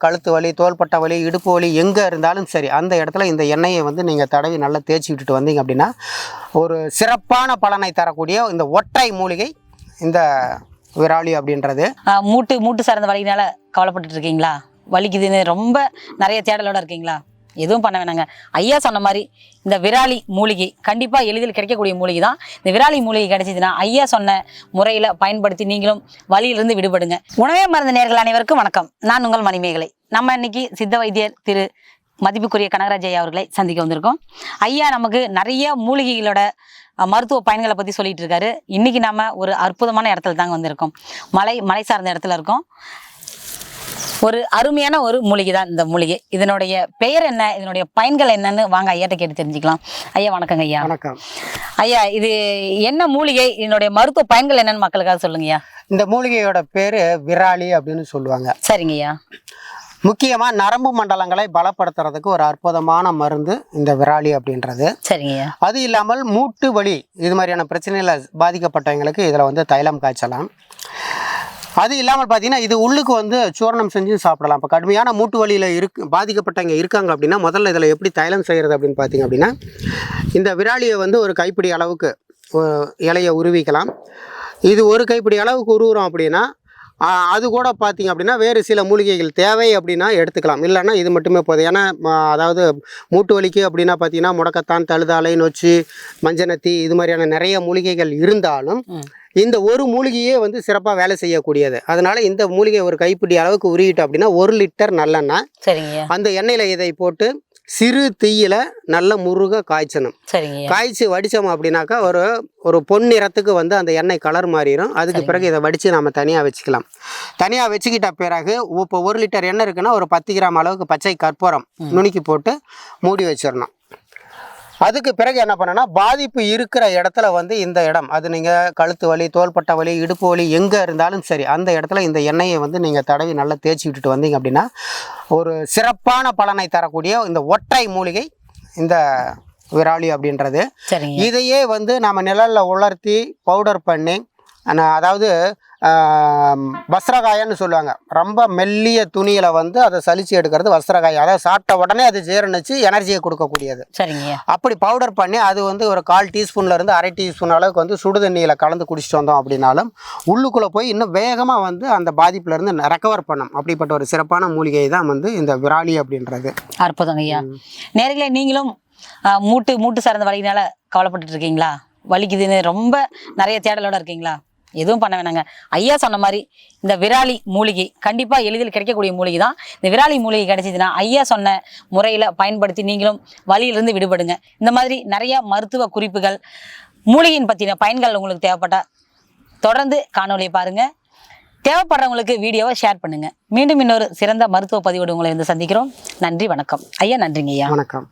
கழுத்து வலி தோள்பட்டை வலி இடுப்பு வலி எங்கே இருந்தாலும் சரி அந்த இடத்துல இந்த எண்ணெயை வந்து நீங்கள் தடவி நல்லா தேய்ச்சி விட்டுட்டு வந்தீங்க அப்படின்னா ஒரு சிறப்பான பலனை தரக்கூடிய இந்த ஒற்றை மூலிகை இந்த விராலி அப்படின்றது. மூட்டு மூட்டு சார்ந்த வலினால கவலைப்பட்டுட்டு இருக்கீங்களா? வலிக்குதுன்னு ரொம்ப நிறைய தேடலோட இருக்கீங்களா? எதுவும் பண்ண வேணாங்க. ஐயா சொன்ன மாதிரி இந்த விராலி மூலிகை கண்டிப்பாக எளிதில் கிடைக்கக்கூடிய மூலிகை தான். இந்த விராலி மூலிகை கிடைச்சிதுன்னா ஐயா சொன்ன முறையில் பயன்படுத்தி நீங்களும் வழியிலிருந்து விடுபடுங்க. உணவே மருந்து நேர்கள் அனைவருக்கும் வணக்கம். நான் உங்கள் மணிமேகலை. நம்ம இன்னைக்கு சித்த வைத்தியர் திரு மதிப்புக்குரிய கனகராஜ் ஐயா அவர்களை சந்திக்க வந்திருக்கோம். ஐயா நமக்கு நிறைய மூலிகைகளோட மருத்துவ பயன்களை பற்றி சொல்லிட்டு இருக்காரு. இன்னைக்கு நம்ம ஒரு அற்புதமான இடத்துல தாங்க வந்திருக்கோம். மலை மலை சார்ந்த இடத்துல இருக்கோம். ஒரு அருமையான ஒரு மூலிகை தான் இந்த மூலிகை. இதனுடைய பெயர் என்ன? இதனுடைய பயன்கள் என்னன்னு வாங்க ஐயாட்ட கேட்டு தெரிஞ்சுக்கலாம். ஐயா வணக்கங்க ஐயா. வணக்கம். ஐயா இது என்ன மூலிகை? இதனுடைய மருத்துவ பயன்கள் என்னன்னு மக்களுக்காக சொல்லுங்க ஐயா. இந்த மூலிகையோட பேர் விராலி அப்படின்னு சொல்லுவாங்க. சரிங்க ஐயா. முக்கியமாக நரம்பு மண்டலங்களை பலப்படுத்துறதுக்கு ஒரு அற்புதமான மருந்து இந்த விராலி அப்படின்றது. சரிங்க அது இல்லாமல் மூட்டு வலி இது மாதிரியான பிரச்சனையில் பாதிக்கப்பட்டவங்களுக்கு இதில் வந்து தைலம் காய்ச்சலாம். அது இல்லாமல் பார்த்தீங்கன்னா இது உள்ளுக்கு வந்து சூரணம் செஞ்சு சாப்பிடலாம். இப்போ கடுமையான மூட்டு வலியில் இருக்கு பாதிக்கப்பட்டவங்க இருக்காங்க அப்படின்னா முதல்ல இதில் எப்படி தைலம் செய்கிறது அப்படின்னு பார்த்தீங்க அப்படின்னா இந்த விராலியை வந்து ஒரு கைப்பிடி அளவுக்கு இலையை உருவிக்கலாம். இது ஒரு கைப்பிடி அளவுக்கு உருவுறோம் அப்படின்னா அது கூட பார்த்தீங்க அப்படின்னா வேறு சில மூலிகைகள் தேவை அப்படின்னா எடுத்துக்கலாம். இல்லைன்னா இது மட்டுமே போதும். ஏன்னா அதாவது மூட்டு வலிக்கு அப்படின்னா பார்த்தீங்கன்னா முடக்கத்தான் தழுதாலை நொச்சி மஞ்சனத்தி இது மாதிரியான நிறைய மூலிகைகள் இருந்தாலும் இந்த ஒரு மூலிகையே வந்து சிறப்பாக வேலை செய்யக்கூடியது. அதனால இந்த மூலிகை ஒரு கைப்பிடி அளவுக்கு உருகிட்டோம் அப்படின்னா ஒரு லிட்டர் நல்லெண்ணெய். சரிங்க அந்த எண்ணெயில் இதை போட்டு சிறு தீயில நல்ல முருக காய்ச்சணும். காய்ச்சி வடித்தோம் அப்படின்னாக்கா ஒரு ஒரு பொன்னிறத்துக்கு வந்து அந்த எண்ணெய் கலர் மாறிடும் அதுக்கு பிறகு இதை வடித்து நம்ம தனியாக வச்சுக்கலாம். தனியாக வச்சுக்கிட்ட பிறகு இப்போ ஒரு லிட்டர் எண்ணெய் இருக்குன்னா ஒரு பத்து கிராம் அளவுக்கு பச்சை கற்பூரம் நுணுக்கி போட்டு மூடி வச்சிடணும். அதுக்கு பிறகு என்ன பண்ணனா பாதிப்பு இருக்கிற இடத்துல வந்து இந்த இடம் அது நீங்கள் கழுத்து வலி தோள்பட்டை வலி இடுப்பு வலி எங்கே இருந்தாலும் சரி அந்த இடத்துல இந்த எண்ணெயை வந்து நீங்கள் தடவி நல்லா தேய்ச்சி விட்டுட்டு வந்தீங்க அப்படின்னா ஒரு சிறப்பான பலனை தரக்கூடிய இந்த ஒற்றை மூலிகை இந்த விராலி அப்படின்றது. இதையே வந்து நம்ம நிழலில் உலர்த்தி பவுடர் பண்ணி அதாவது வஸ்திரகாயன்னு சொல்லுவாங்க. ரொம்ப மெல்லிய துணியில் வந்து அதை சலிச்சு எடுக்கிறது வஸ்திரகாயம் அதாவது சாப்பிட்ட உடனே அது ஜீரணிச்சு எனர்ஜியை கொடுக்கக்கூடியது. சரிங்க. அப்படி பவுடர் பண்ணி அது வந்து ஒரு கால் டீஸ்பூன்ல இருந்து அரை டீஸ்பூன் அளவுக்கு வந்து சுடு தண்ணியில் கலந்து குடிச்சிட்டு வந்தோம் அப்படின்னாலும் உள்ளுக்குள்ளே போய் இன்னும் வேகமாக வந்து அந்த பாதிப்புல இருந்து ரெக்கவர் பண்ணும் அப்படிப்பட்ட ஒரு சிறப்பான மூலிகை தான் வந்து இந்த விராலி அப்படின்றது. அற்புதங்க ஐயா. நேர்களே நீங்களும் மூட்டு மூட்டு சார்ந்த வலினால கவலைப்பட்டுட்டு இருக்கீங்களா? வலிக்குதுன்னு ரொம்ப நிறைய தேடலோட இருக்கீங்களா? எதுவும் பண்ண வேணாங்க. ஐயா சொன்ன மாதிரி இந்த விராலி மூலிகை கண்டிப்பாக எளிதில் கிடைக்கக்கூடிய மூலிகை தான் இந்த விராலி மூலிகை கிடைச்சிதுன்னா ஐயா சொன்ன முறையில் பயன்படுத்தி நீங்களும் வழியிலிருந்து விடுபடுங்க. இந்த மாதிரி நிறைய மருத்துவ குறிப்புகள் மூலிகையின் பற்றின பயன்கள் உங்களுக்கு தேவைப்பட்ட தொடர்ந்து காணொளியை பாருங்க. தேவைப்படுறவங்களுக்கு வீடியோவை ஷேர் பண்ணுங்க. மீண்டும் இன்னொரு சிறந்த மருத்துவ பதிவோடு உங்களை வந்து சந்திக்கிறோம். நன்றி வணக்கம். ஐயா நன்றிங்க ஐயா. வணக்கம்.